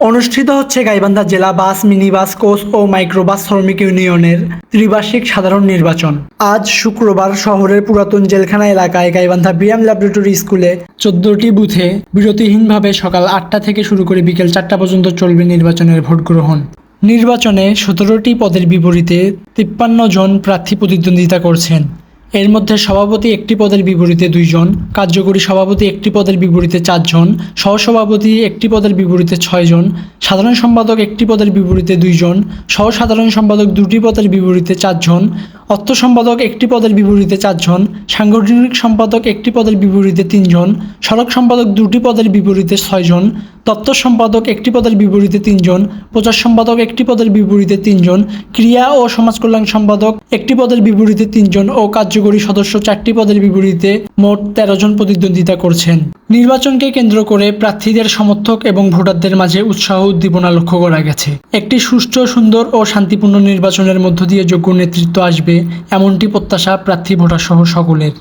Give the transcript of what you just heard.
অনুষ্ঠিত হচ্ছে গাইবান্ধা জেলা বাস মিনি বাস কোচ ও মাইক্রোবাস শ্রমিক ইউনিয়নের ত্রিবার্ষিক সাধারণ নির্বাচন। আজ শুক্রবার শহরের পুরাতন জেলখানা এলাকায় গাইবান্ধা বিএম ল্যাবরেটরি স্কুলে চোদ্দটি বুথে বিরতিহীনভাবে সকাল আটটা থেকে শুরু করে বিকেল চারটা পর্যন্ত চলবে নির্বাচনের ভোট গ্রহণ নির্বাচনে সতেরোটি পদের বিপরীতে তিপ্পান্ন জন প্রার্থী প্রতিদ্বন্দ্বিতা করছেন। এর মধ্যে সভাপতি একটি পদের বিপরীতে দুইজন, কার্যকরী সভাপতি একটি পদের বিপরীতে চারজন, সহসভাপতি একটি পদের বিপরীতে ছয়জন, সাধারণ সম্পাদক একটি পদের বিপরীতে দুইজন সহ সাধারণ সম্পাদক দুটি পদের বিপরীতে চারজন অর্থ সম্পাদক একটি পদের বিপরীতে চারজন, সাংগঠনিক সম্পাদক একটি পদের বিপরীতে তিনজন, সড়ক সম্পাদক দুটি পদের বিপরীতে ছয়জন তত্ত্ব সম্পাদক একটি পদের বিপরীতে তিনজন, প্রচার সম্পাদক একটি পদের বিপরীতে তিনজন, ক্রিয়া ও সমাজ কল্যাণ সম্পাদক একটি পদের বিপরীতে তিনজন ও কার্যকরী সদস্য চারটি পদের বিপরীতে মোট তেরো জন প্রতিদ্বন্দ্বিতা করছেন। নির্বাচনকে কেন্দ্র করে প্রার্থীদের সমর্থক এবং ভোটারদের মাঝে উৎসাহ উদ্দীপনা লক্ষ্য করা গেছে। একটি সুষ্ঠু, সুন্দর ও শান্তিপূর্ণ নির্বাচনের মধ্য দিয়ে যোগ্য নেতৃত্ব আসবে এমনটি প্রত্যাশা প্রার্থী ভোটারসহ সকলের।